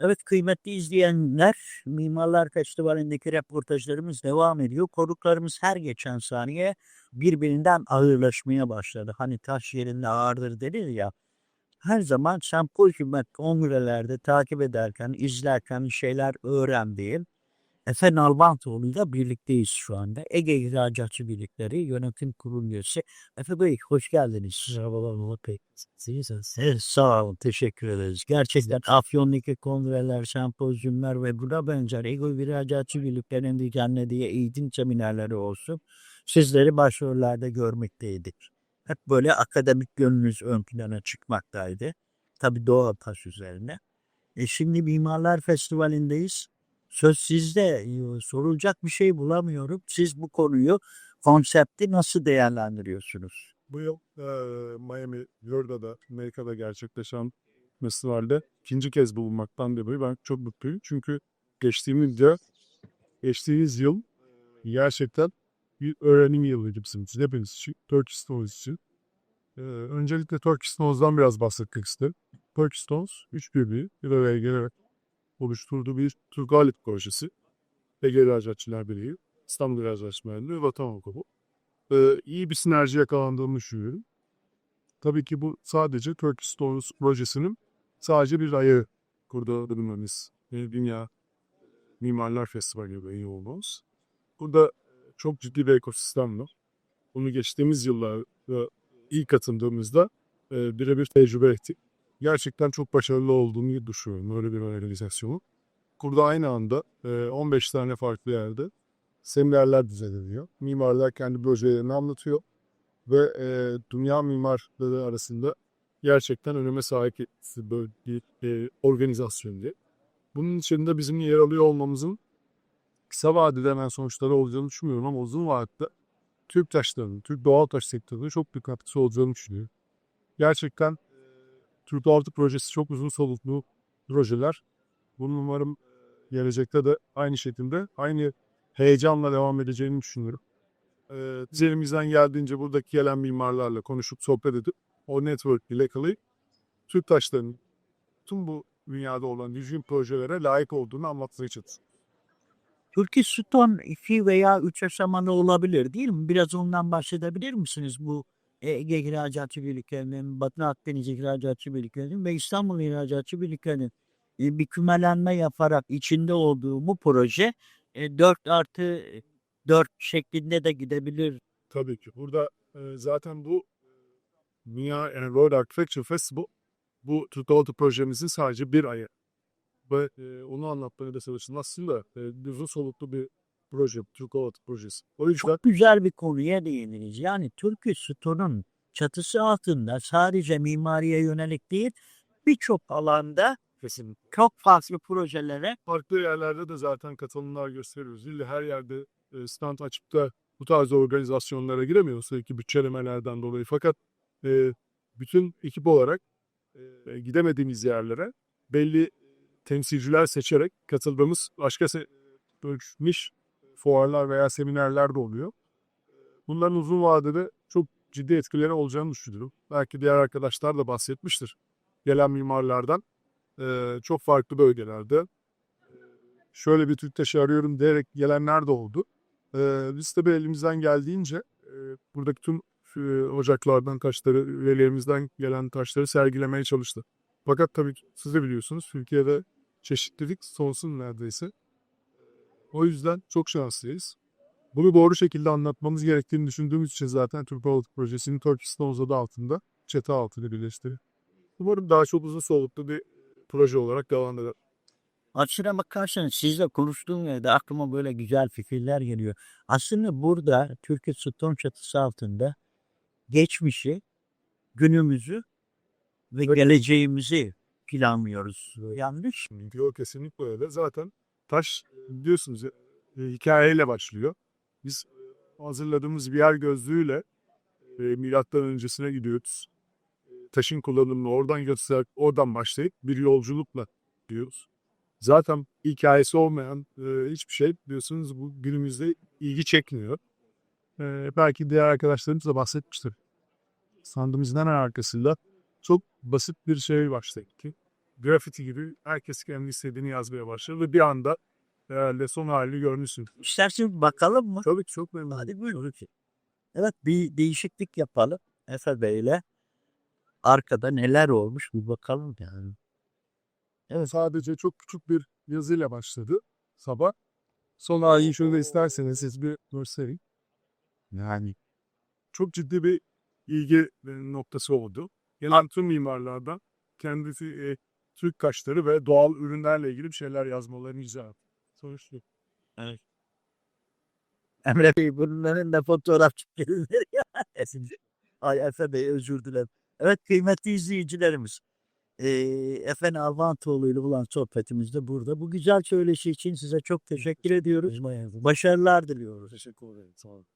Evet kıymetli izleyenler, Mimarlar Festivali'ndeki reportajlarımız devam ediyor. Konuklarımız her geçen saniye birbirinden ağırlaşmaya başladı. Hani taş yerinde ağırdır denir ya. Her zaman sempozyum ve kongrelerde takip ederken, izlerken şeyler öğrendiğim Efe Nalbantoğlu ile birlikteyiz şu anda. Ege İhracatçı Birlikleri Yönetim Kurulu üyesi. Efe Bey hoş geldiniz. Merhabalar Murat Bey. Evet, sağ olun, teşekkür ederiz. Gerçekten Afyon'daki kongreler, sempozyumlar ve buna benzer Ego İhracatçı Birliklerinin düzenlediği eğitim seminerleri olsun. Sizleri başrollerde görmekteydik. Hep böyle akademik yönünüz ön plana çıkmaktaydı. Tabii Doğu Taş üzerine. E şimdi Mimarlar Festivali'ndeyiz. Söz sizde. E, Sorulacak bir şey bulamıyorum. Siz bu konuyu, konsepti nasıl değerlendiriyorsunuz? Bu yıl eee, Miami, Florida'da, Amerika'da gerçekleşen festivalde ikinci kez bulunmaktan dolayı ben çok mutluyum. Çünkü geçtiğimiz yıl, geçtiğimiz yıl gerçekten bir öğrenim yılıydı bizim için, hepimiz için, Turkish Stones için. Eee, öncelikle Turkish Stones'dan biraz bahsetmek isterim. Turkish Stones, üç birliği bir araya gelerek oluşturduğu bir Türk alet projesi. Ege İhracatçılar Birliği, İstanbul İhracatçılar Birliği ve Vatan Vakfı. Ee, iyi bir sinerji yakalandığını düşünüyorum. Tabii ki bu sadece Turkish Stones projesinin sadece bir ayağı burada bulunmamız. Yani Dünya Mimarlar Festivali gibi iyi olmamız. Burada çok ciddi bir ekosistem var. Bunu geçtiğimiz yıllarda ilk katındığımızda e, birebir tecrübe ettik. Gerçekten çok başarılı olduğunu düşünüyorum öyle bir organizasyonu. Burada aynı anda e, 15 tane farklı yerde seminerler düzenleniyor. Mimarlar kendi projelerini anlatıyor ve dünya mimarları arasında gerçekten öneme sahip bir organizasyon diye. Bunun içinde bizim yer alıyor olmamızın kısa vadede hemen sonuçları olacağını düşünmüyorum ama uzun vadede Türk taşlarının, Türk doğal taş sektörüne çok büyük katkısı olacağını düşünüyorum. Gerçekten Türk Taş Projesi çok uzun soluklu projeler. Bunu umarım gelecekte de aynı şekilde, aynı heyecanla devam edeceğini düşünüyorum. Ee, biz elimizden geldiğince buradaki gelen mimarlarla konuşup sohbet edip o network ile yakalayıp Türk taşlarının tüm bu dünyada olan düzgün projelere layık olduğunu anlatmaya çalışıyoruz. Turkish Stone 2 veya 3 aşamalı olabilir değil mi? Biraz ondan bahsedebilir misiniz? Bu Ege İhracatçı Birlikleri'nin, Batı Akdeniz İhracatçı Birlikleri'nin ve İstanbul İhracatçı Birlikleri'nin e, bir kümelenme yaparak içinde olduğu bu proje e, 4 artı 4 şeklinde de gidebilir. Tabii ki. Burada e, zaten bu Dünya yani World Architecture Festival bu Türk Taş projemizin sadece bir ayı. Ve e, onu anlatmaya da çalıştım. Aslında e, uzun soluklu bir proje, Türk Doğal Taş projesi. O yüzden Çok güzel bir konuya değindiniz. Yani Turkish Stone'un çatısı altında sadece mimariye yönelik değil birçok alanda kesin çok farklı projelere farklı yerlerde de zaten katılımlar gösteriyoruz. İlle her yerde e, stand açıp da bu tarz organizasyonlara giremiyoruz sürekli bütçelemelerden dolayı. Fakat e, bütün ekip olarak e, gidemediğimiz yerlere belli temsilciler seçerek katıldığımız başka se- bölüşmüş fuarlar veya seminerler de oluyor. Bunların uzun vadede çok ciddi etkileri olacağını düşünüyorum. Belki diğer arkadaşlar da bahsetmiştir. Gelen mimarlardan çok farklı bölgelerde şöyle bir Türk taşı arıyorum diyerek gelenler de oldu. Biz tabii elimizden geldiğince buradaki tüm ocaklardan taşları, üyelerimizden gelen taşları sergilemeye çalıştı. Fakat tabii siz de biliyorsunuz Türkiye'de çeşitlilik sonsuz neredeyse. O yüzden çok şanslıyız. Bunu doğru şekilde anlatmamız gerektiğini düşündüğümüz için zaten Türk Balık Projesi'nin Turkish Stones adı altında çatı altında birleştiriyor. Umarım daha çok uzun soluklu bir proje olarak devam eder. Aslına bakarsanız sizle konuştuğum yerde aklıma böyle güzel fikirler geliyor. Aslında burada Turkish Stone çatısı altında geçmişi, günümüzü ve Evet. geleceğimizi planlıyoruz. Yanlış mı? Yok kesinlikle öyle. Zaten taş biliyorsunuz e, hikayeyle başlıyor. Biz hazırladığımız bir yer gözlüğüyle e, milattan öncesine gidiyoruz. Taşın kullanımını oradan götürerek oradan başlayıp bir yolculukla diyoruz. Zaten hikayesi olmayan e, hiçbir şey biliyorsunuz bu günümüzde ilgi çekmiyor. E, belki diğer arkadaşlarımız da bahsetmiştir. Sandığımızın hemen arkasında çok basit bir şey başladı ki grafiti gibi herkes kendi istediğini yazmaya başladı ve bir anda herhalde son halini görmüşsün. İstersen bakalım mı? Tabii ki çok memnun. Hadi buyurun. Evet bir değişiklik yapalım Efe Bey'le. Arkada neler olmuş bir bakalım yani. Evet. Sadece çok küçük bir yazıyla başladı sabah. Son halini şöyle isterseniz siz bir göstereyim. Yani çok ciddi bir ilgi noktası oldu. Gelen tüm mimarlardan kendisi e, Türk kaşları ve doğal ürünlerle ilgili bir şeyler yazmalarını rica ettim. Sonuçta Emre Bey bunların da fotoğraf çekilir ya. Ay Efe Bey özür dilerim. Evet kıymetli izleyicilerimiz. Ee, Efe Alvantoğlu ile olan sohbetimiz de burada. Bu güzel söyleşi için size çok teşekkür ediyoruz. Başarılar diliyoruz. teşekkür ederim. Sağ olun.